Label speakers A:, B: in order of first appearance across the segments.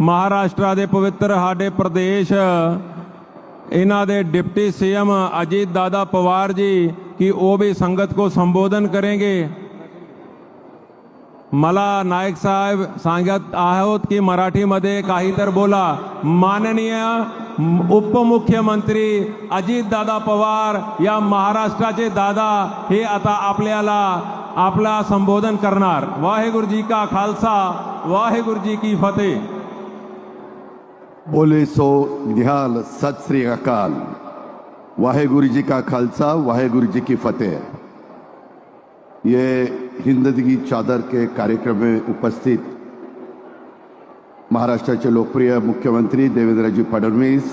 A: ਮਹਾਰਾਸ਼ਟਰ ਦੇ ਪਵਿੱਤਰ ਸਾਡੇ ਪ੍ਰਦੇਸ਼ ਇਹਨਾਂ ਦੇ ਡਿਪਟੀ ਸੀਐਮ अजीत दादा पवार जी की वो भी संगत को संबोधन करेंगे मला नाईक साहेब सांगत आहोत की मराठीमध्ये काही तर बोला माननीय उपमुख्यमंत्री अजितदादा पवार या महाराष्ट्राचे दादा हे आता आपल्याला आपला संबोधन करणार वाहेगुरु जी का खालसा वाहेगुरु जी की फतेह।
B: बोले सो निहाल सत श्री अकाल। वाहेगुरु जी का खालसा, वाहेगुरु जी की फतेह। ये हिंदगी चादर के कार्यक्रम में उपस्थित महाराष्ट्राचे लोकप्रिय मुख्यमंत्री देवेंद्रजी फडणवीस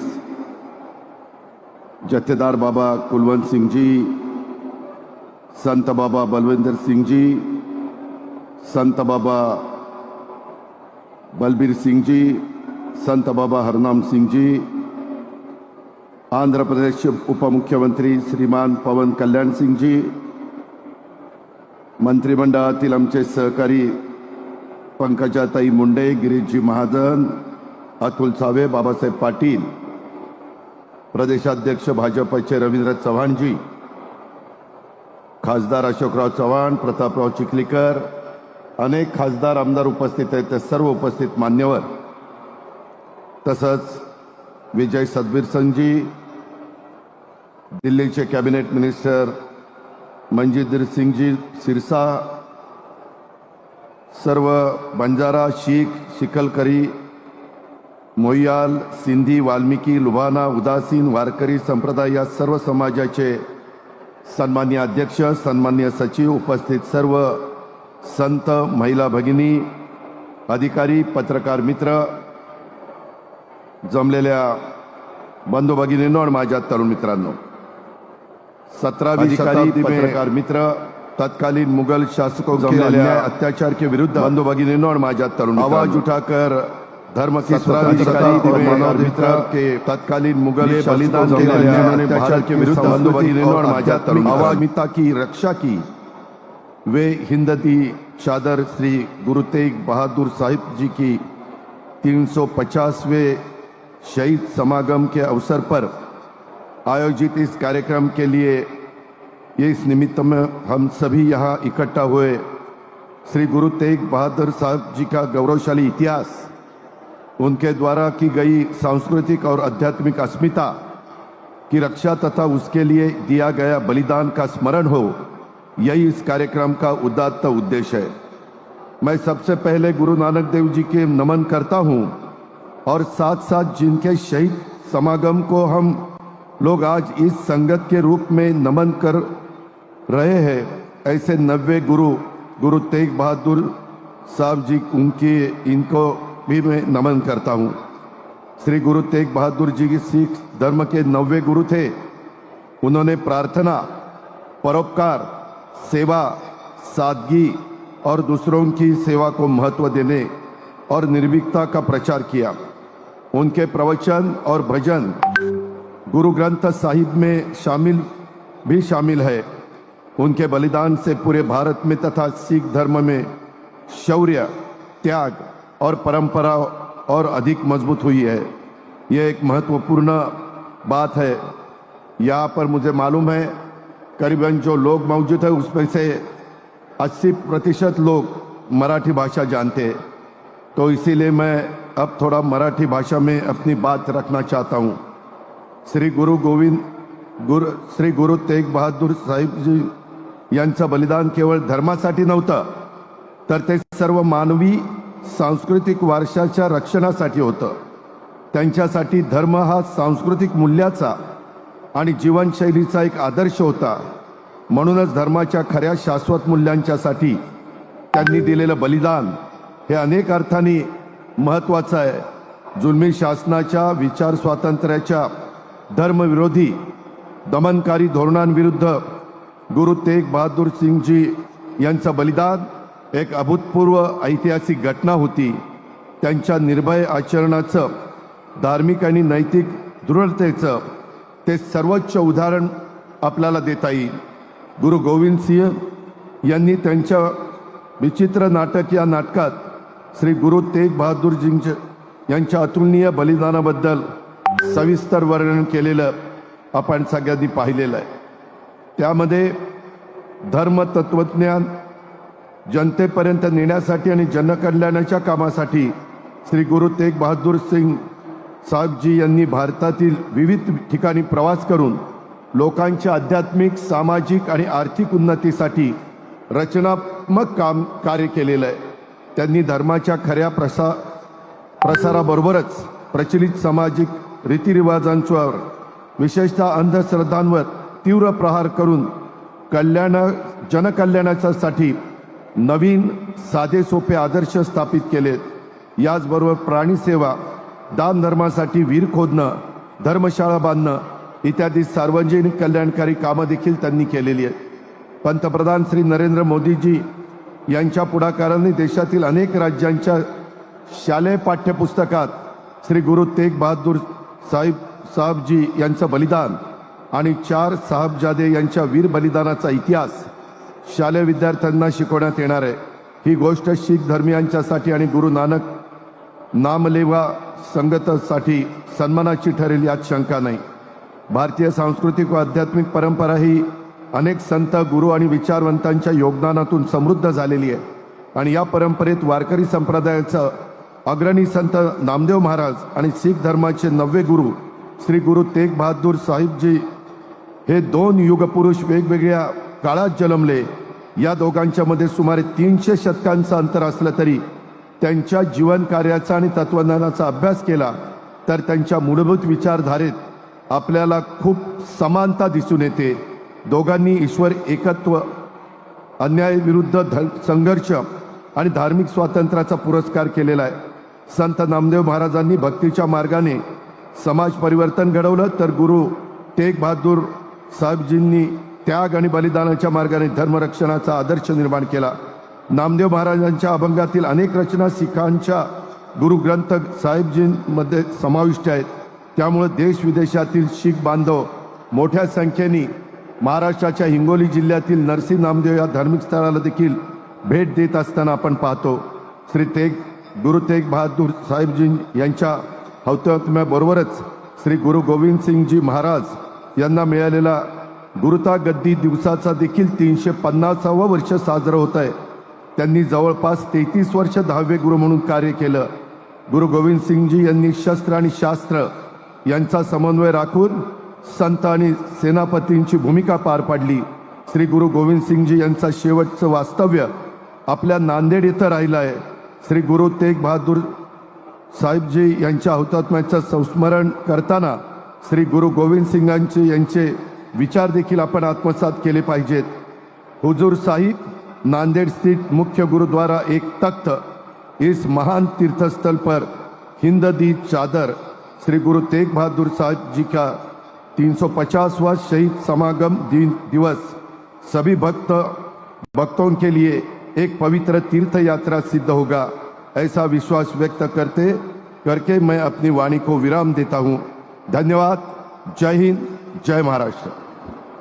B: जथेदार बाबा कुलवंत सिंह जी, संत बाबा बलविंदर सिंह जी, संत बाबा बलबीर सिंह जी संत बाबा हरनाम सिंह जी आंध्र प्रदेश के उपमुख्यमंत्री श्रीमान पवन कल्याण सिंह जी मंत्रिमंडळातील आमचे सहकारी पंकजाताई मुंडे गिरीशजी महाजन अतुल सावे बाबासाहेब पाटील प्रदेशाध्यक्ष भाजपचे रवींद्र चव्हाणजी खासदार अशोकराव चव्हाण प्रतापराव चिखलीकर अनेक खासदार आमदार उपस्थित आहेत ते सर्व उपस्थित मान्यवर. तसंच विजय सदबीर दिल्लीचे कॅबिनेट मिनिस्टर मनजिंदर सिंगजी सिरसा सर्व बंजारा शीख शिकलकरी मोयाल सिंधी वाल्मिकी लुबाना उदासीन वारकरी संप्रदाय या सर्व समाजाचे सन्मान्य अध्यक्ष सन्मान्य सचिव उपस्थित सर्व संत महिला भगिनी अधिकारी पत्रकार मित्र जमलेल्या बंधू भगिनींनो आणि माझ्या तरुण मित्रांनो सतरावी शताब्दी पत्रकार मित्र तत्कालीन मुघल शासकों जमलेल्या अत्याचार के विरुद्ध बंधू भगिनींनो आणि माझ्या तरुण आवाज उठाकर धर्म की मित्र के तत्कालीन मुगल बलिदान के विरुद्ध बंधू भगिनींनो आणि माझ्या तरुण आवाज मिता की रक्षा की वे हिंदती चादर श्री गुरु तेग बहादुर साहिब जी की 350वें शहीद समागम के अवसर पर आयोजित इस कार्यक्रम के लिए ये इस निमित्त में हम सभी यहाँ इकट्ठा हुए श्री गुरु तेग बहादुर साहब जी का गौरवशाली इतिहास, उनके द्वारा की गई सांस्कृतिक और आध्यात्मिक अस्मिता की रक्षा तथा उसके लिए दिया गया बलिदान का स्मरण हो। यही इस कार्यक्रम का उदात्त उद्देश्य है। मैं सबसे पहले गुरु नानक देव जी के नमन करता हूँ और साथ साथ जिनके शहीद समागम को हम लोग आज इस संगत के रूप में नमन कर रहे हैं, ऐसे नब्बे गुरु गुरु तेग बहादुर साहब जी, उनकी, इनको भी मैं नमन करता हूँ। श्री गुरु तेग बहादुर जी की सिख धर्म के नब्बे गुरु थे। उन्होंने प्रार्थना, परोपकार सेवा, सादगी और दूसरों की सेवा को महत्व देने और निर्भीकता का प्रचार किया। उनके प्रवचन और भजन गुरु ग्रंथ साहिब में शामिल, भी शामिल है। उनके बलिदान से पूरे भारत में तथा सिख धर्म में शौर्य, त्याग और परंपरा और अधिक मज़बूत हुई है। यह एक महत्वपूर्ण बात है। यहाँ पर मुझे मालूम है करीबन जो लोग मौजूद है उसमें से 80 प्रतिशत लोग मराठी भाषा जानते हैं। तो इसीलिए मैं अब थोड़ा मराठी भाषा में अपनी बात रखना चाहता हूँ। श्री गुरु गोविंद गुरु श्री गुरु तेग बहादूर साहेबजी यांचं बलिदान केवळ धर्मासाठी नव्हतं तर ते सर्व मानवी सांस्कृतिक वारशाच्या रक्षणासाठी होतं. त्यांच्यासाठी धर्म हा सांस्कृतिक मूल्याचा आणि जीवनशैलीचा एक आदर्श होता. म्हणूनच धर्माच्या खऱ्या शाश्वत मूल्यांच्यासाठी त्यांनी दिलेलं बलिदान हे अनेक अर्थाने महत्त्वाचं आहे. जुलमी शासनाच्या विचार स्वातंत्र्याच्या धर्मविरोधी दमनकारी धोरणांविरुद्ध गुरु तेग बहादूर सिंगजी यांचं बलिदान एक अभूतपूर्व ऐतिहासिक घटना होती. त्यांच्या निर्भय आचरणाचं धार्मिक आणि नैतिक दृढतेचं ते सर्वोच्च उदाहरण आपल्याला देता येईल. गुरु गोविंद सिंह यांनी त्यांच्या विचित्र नाटक या नाटकात श्री गुरु तेग बहादूरजींच्या यांच्या अतुलनीय बलिदानाबद्दल सविस्तर वर्णन केलेलं आपण सगळ्यांनी पाहिलेलं आहे. त्यामध्ये धर्म तत्वज्ञान जनतेपर्यंत नेण्यासाठी आणि जनकल्याणाच्या कामासाठी श्री गुरु तेग बहादूर सिंग साहेबजी यांनी भारतातील विविध ठिकाणी प्रवास करून लोकांच्या आध्यात्मिक सामाजिक आणि आर्थिक उन्नतीसाठी रचनात्मक काम कार्य केलेलं आहे. त्यांनी धर्माच्या खऱ्या प्रसा प्रसाराबरोबरच प्रचलित सामाजिक रीतिरिवाजांच्यावर विशेषतः अंधश्रद्धांवर तीव्र प्रहार करून कल्याण जनकल्याणासाठी नवीन साधे सोपे आदर्श स्थापित केलेत. याचबरोबर प्राणीसेवा दान धर्मासाठी वीर खोदणं धर्मशाळा बांधणं इत्यादी सार्वजनिक कल्याणकारी कामं देखील त्यांनी केलेली आहेत. पंतप्रधान श्री नरेंद्र मोदीजी यांच्या पुढाकाराने देशातील अनेक राज्यांच्या शालेय पाठ्यपुस्तकात श्री गुरु तेग बहादूर साहिब साहेबजी यांचं बलिदान आणि चार साहबजादे यांच्या वीर बलिदानाचा इतिहास शालेय विद्यार्थ्यांना शिकवण्यात येणार आहे. ही गोष्ट शीख धर्मियांच्यासाठी आणि गुरु नानक नामलेवा संगतसाठी सन्मानाची ठरेल यात शंका नाही. भारतीय सांस्कृतिक व आध्यात्मिक परंपरा ही अनेक संत गुरु आणि विचारवंतांच्या योगदानातून समृद्ध झालेली आहे. आणि या परंपरेत वारकरी संप्रदायाचं अग्रणी संत नामदेव महाराज आणि शीख धर्माचे नववे गुरु श्री गुरु तेग बहादूर साहिबजी हे दोन युगपुरुष वेगवेगळ्या काळात जन्मले. या दोघांच्यामध्ये सुमारे तीनशे शतकांचं अंतर असलं तरी त्यांच्या जीवन कार्याचा आणि तत्वज्ञानाचा अभ्यास केला तर त्यांच्या मूलभूत विचारधारेत आपल्याला खूप समानता दिसून येते. दोघांनी ईश्वर एकत्व अन्यायाविरुद्ध ध संघर्ष आणि धार्मिक स्वातंत्र्याचा पुरस्कार केलेला आहे. संत नामदेव महाराजांनी भक्तीच्या मार्गाने समाज परिवर्तन घडवलं तर गुरु तेग बहादूर साहेबजींनी त्याग आणि बलिदानाच्या मार्गाने धर्मरक्षणाचा आदर्श निर्माण केला. नामदेव महाराजांच्या अभंगातील अनेक रचना सिखांच्या गुरुग्रंथ साहेबजींमध्ये समाविष्ट आहेत. त्यामुळे देश विदेशातील शीख बांधव मोठ्या संख्येने महाराष्ट्राच्या हिंगोली जिल्ह्यातील नरसिंह नामदेव या धार्मिक स्थळाला देखील भेट देत असताना आपण पाहतो. श्री तेग गुरु तेग बहादूर साहेबजी यांच्या हौतात्म्याबरोबरच श्री गुरु गोविंद सिंगजी महाराज यांना मिळालेला गुरुता गद्दी दिवसाचा देखील तीनशे पन्नासावं वर्ष साजरं होत आहे. त्यांनी जवळपास तेहतीस वर्ष दहावे गुरु म्हणून कार्य केलं. गुरु गोविंद सिंगजी यांनी शस्त्र आणि शास्त्र यांचा समन्वय राखून संत आणि सेनापतींची भूमिका पार पाडली. श्री गुरु गोविंद सिंगजी यांचा शेवटचं वास्तव्य आपल्या नांदेड इथं राहिलं आहे श्री गुरु तेग बहादूर साहेबजी यांच्या हुतात्म्याचं संस्मरण करताना श्री गुरु गोविंद सिंगांचे यांचे विचार देखील आपण आत्मसात केले पाहिजेत. हुजूर साहिब नांदेड़ स्थित मुख्य गुरुद्वारा एक तख्त इस महान तीर्थस्थल पर हिंद दी चादर श्री गुरु तेग बहादुर साहब जी का 350वां शहीद समागम दिवस। सभी भक्त, भक्तों के लिए एक पवित्र तीर्थ यात्रा सिद्ध होगा, ऐसा विश्वास व्यक्त करते, करके मैं अपनी वाणी को विराम देता हूँ। धन्यवाद। जय हिंद, जय महाराष्ट्र।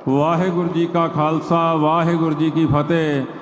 A: वाहे गुरु जी का खालसा वाहे गुरु जी की फतेह।